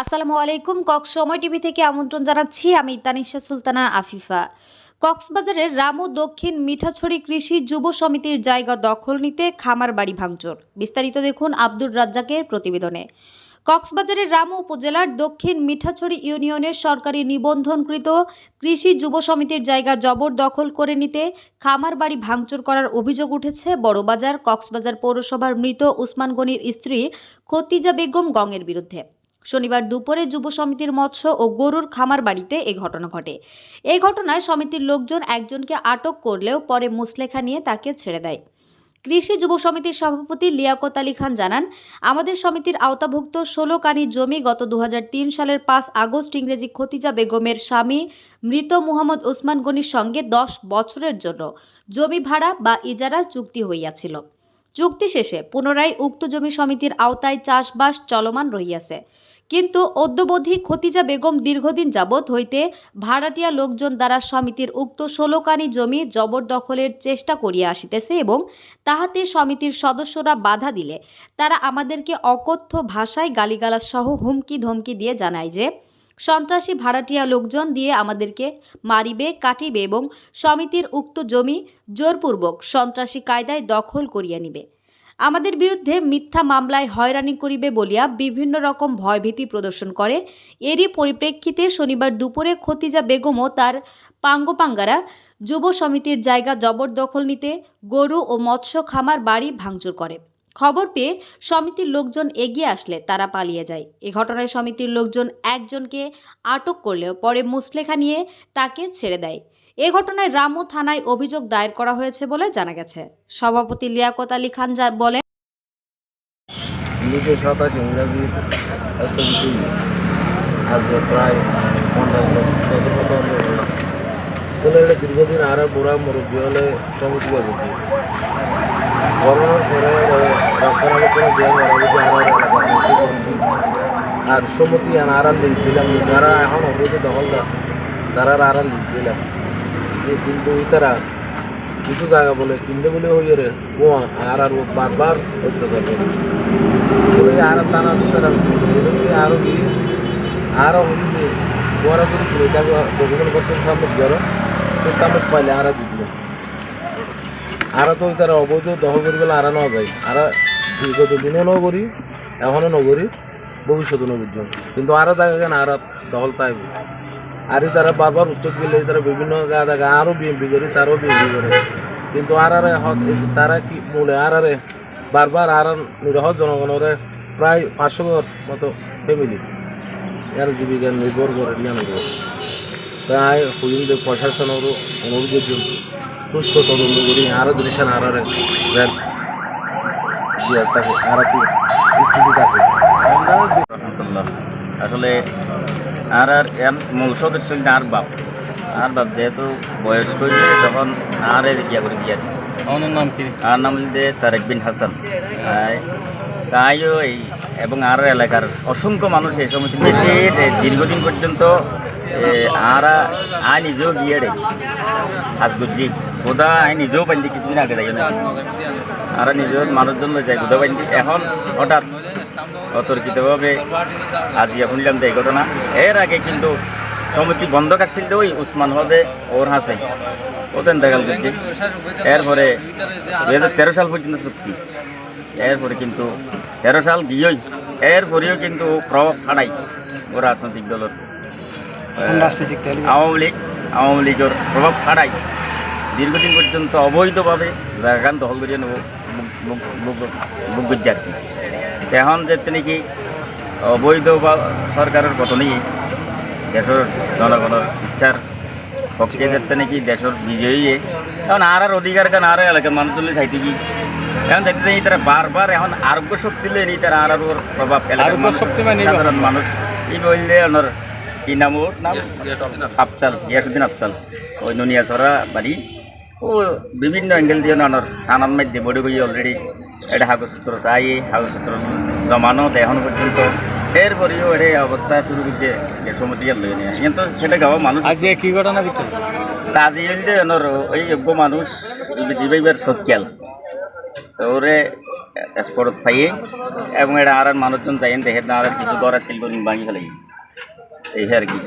আসসালামু আলাইকুম কক্স সময় টিভি থেকে আমন্ত্রণ জানাচ্ছি আমি তানিশা সুলতানা আফিফা। কক্সবাজারের রামু দক্ষিণ মিঠাছড়ি কৃষি যুব সমিতির জায়গা দখল নিতে খামার বাড়ি ভাঙচুর। বিস্তারিত দেখুন আব্দুর রাজ্জাকের প্রতিবেদনে। কক্সবাজারের রামু উপজেলার দক্ষিণ মিঠাছড়ি ইউনিয়নের সরকারি নিবন্ধনকৃত কৃষি যুব সমিতির জায়গা জবরদখল করে নিতে খামার বাড়ি ভাঙচুর করার অভিযোগ উঠেছে বড়বাজার কক্সবাজার পৌরসভার মৃত উসমান গনির স্ত্রী খতিজা বেগম গংয়ের বিরুদ্ধে। শনিবার দুপুরে যুব সমিতির মৎস্য ও গরুর খামার বাড়িতে এই ঘটনা ঘটে। এই ঘটনায় সমিতির লোকজন একজনকে আটক করলেও পরে মুসলেখা নিয়ে তাকে ছেড়ে দেয়। কৃষি যুব সমিতির সভাপতি লিয়াকত আলী খান জানান, আমাদের সমিতির আওতাভুক্ত ষোলো কানি জমি গত দু সালের পাঁচ আগস্ট ইংরেজি খতিজা বেগমের স্বামী মৃত মুহাম্মদ ওসমান গনির সঙ্গে দশ বছরের জন্য জমি ভাড়া বা ইজারা চুক্তি হইয়াছিল। চুক্তি শেষে পুনরায় উক্ত জমি সমিতির আওতায় চাষবাস চলমান রহিয়াছে। কিন্তু অদ্যবধি খতিজা বেগম দীর্ঘদিন যাবৎ হইতে ভাড়াটিয়া লোকজন দ্বারা সমিতির উক্ত ষোলোকানি জমি জবরদখলের চেষ্টা করিয়া আসিতেছে এবং তাহাতে সমিতির সদস্যরা বাধা দিলে। তারা আমাদেরকে অকথ্য ভাষায় গালিগালাজ সহ হুমকি ধমকি দিয়ে জানায় যে, সন্ত্রাসী ভাড়াটিয়া লোকজন দিয়ে আমাদেরকে মারিবে, কাটিবে এবং সমিতির উক্ত জমি জোরপূর্বক সন্ত্রাসী কায়দায় দখল করিয়া নিবে। আমাদের বিরুদ্ধে মিথ্যা মামলায় হয়রানি করিবে বলিয়া বিভিন্ন রকম ভয়ভীতি প্রদর্শন করে। এরই পরিপ্রেক্ষিতে শনিবার দুপুরে খতিজা বেগমও তার পাঙ্গপাঙ্গারা যুব সমিতির জায়গা জবরদখল নিতে গরু ও মৎস্য খামার বাড়ি ভাঙচুর করে। খবর পেয়ে সমিতির লোকজন এগিয়ে আসলে তারা পালিয়ে যায়। এ ঘটনায় সমিতির লোকজন একজনকে আটক করলেও পরে মুসলেখা নিয়ে তাকে ছেড়ে দেয়। এ ঘটনায় রামু থানায় অভিযোগ দায়ের করা হয়েছে বলে জানা গেছে। সভাপতি লিয়াকত আলী খান যা বলেন উনিশশো সাতাশ ইংরাজি আজ প্রায় পঞ্চাশ দীর্ঘদিন আর বুড়া মুরব্বী হলে সমিতি করবে করোনার পরে রক্ষণাবেক্ষণে যে মারা গেছে আর সমিতি আর আড়াল দিয়েছিলাম যারা এখন অবৈধ দখলদার, তারা আর আড়াল দিয়েছিলাম কিন্তু তারা কিছু জায়গা বলে কিনতে বলে হইয়ে রে ও আর আর বারবার অত্যাচার করে আর তারা তারা আরও কি? আরও হইলে ওরা যদি এটা ডকুমেন্ট করতে সামনে গেল তো সামনে পাইলে আর দিছিল আর তো তারা অবৈধ দখল করি বলে আর নেওয়া যায়। আর বিগত দিনও ন করি, এখনও নগরী ভবিষ্যতে নগরীর জন্য কিন্তু আরও জায়গা কেন আর দখল তাই আর তারা বারবার উচ্চক গেলে তারা বিভিন্ন জায়গা আরও বিএমপি করে তারও বিএমপি করে। কিন্তু আর আর তারা কি বলে আর আরে বারবার আর নিরহ জনগণের প্রায় পাঁচশো মতো ফ্যামিলি এর জীবিকা নির্ভর করে জ্ঞান করে। তাই হুইন্দ প্রশাসনেরও অনুরোধের জন্য সুস্থ তদন্ত করি আরও দৃশ্যান আর আরে থাকে আর কি স্থিতি থাকে রহমতুল্লাহ। আসলে আর আর এর মূল সদস্য আর বাপ। আর বাপ যেহেতু বয়স্ক তখন আর এর ইয়া করে দিয়ে আমার নাম কি? আর নাম লিখে তারেক বিন হাসান। তাই- তাই ওই এবং আর এলাকার অসংখ্য মানুষ এই সময় যে দীর্ঘদিন পর্যন্ত আর আয় নিজেও গিয়ে রে আজগুজি বোধা আয় নিজেও পাইছি কিছুদিন আগে যাই না। আর নিজের মানুষজন যাই বোধা পাইছি এখন হঠাৎ অতর্কিতভাবে আজ শুনলাম যে এই ঘটনা। এর আগে কিন্তু সমিতি বন্ধ কাটছিল ওই উসমান হবে ওর হাসে। ওতেন দেখাল করছে। এরপরে দুই হাজার তেরো সাল পর্যন্ত চুক্তি। এরপরে কিন্তু তেরো সাল গিয়েই এরপরেও কিন্তু প্রভাব ফাড়াই ও রাজনৈতিক দলের। রাজনৈতিক দল? আওয়ামী লীগ আওয়ামী লীগের প্রভাব ফাড়াই দীর্ঘদিন পর্যন্ত অবৈধভাবে জায়গা দখল করিয়ে নেব বুক বুঝছে আর কি। এখন যে নাকি অবৈধ বা সরকারের গঠনেই দেশের জনগণের ইচ্ছার পক্ষে যেতে নাকি দেশের বিজয়ী এখন আর আর অধিকার কেন আর এলাকার মানুষ তুলে চাইতে কি? এখন চাইতে চাই তারা বারবার এখন আরোগ্য শক্তি লেনি তারা আর আর ওর প্রভাব এলাকার মানুষ- শক্তি মানে সাধারণ মানুষ। এই বললে ওনার কি নাম ওর নাম? আফসাল গিয়াসুদ্দিন আফসাল। ওই নুনিয়াছড়া বাড়ি। ও বিভিন্ন অ্যাঙ্গেল দিয়ে ওনার থানার মধ্যে বড়ি বই অলরেডি এটা কাগজপত্র চাই কাগজপত্র জমানো এখন পর্যন্ত। এরপরেও এটা এই অবস্থা শুরু করছে যে আর লই নিয়ে। কিন্তু সেটা গাওয়া মানুষ আজ কি ঘটনা ঘটল তাজি হইলে ওনার ওই যোগ্য মানুষ জীবাইবার সৎকেল তো ওরে স্পটত থাই এবং এটা আর মানুষজন যাইন দেখে না আর কিছু দরা শিল করি ভাঙি ফেলাই এই আর কি।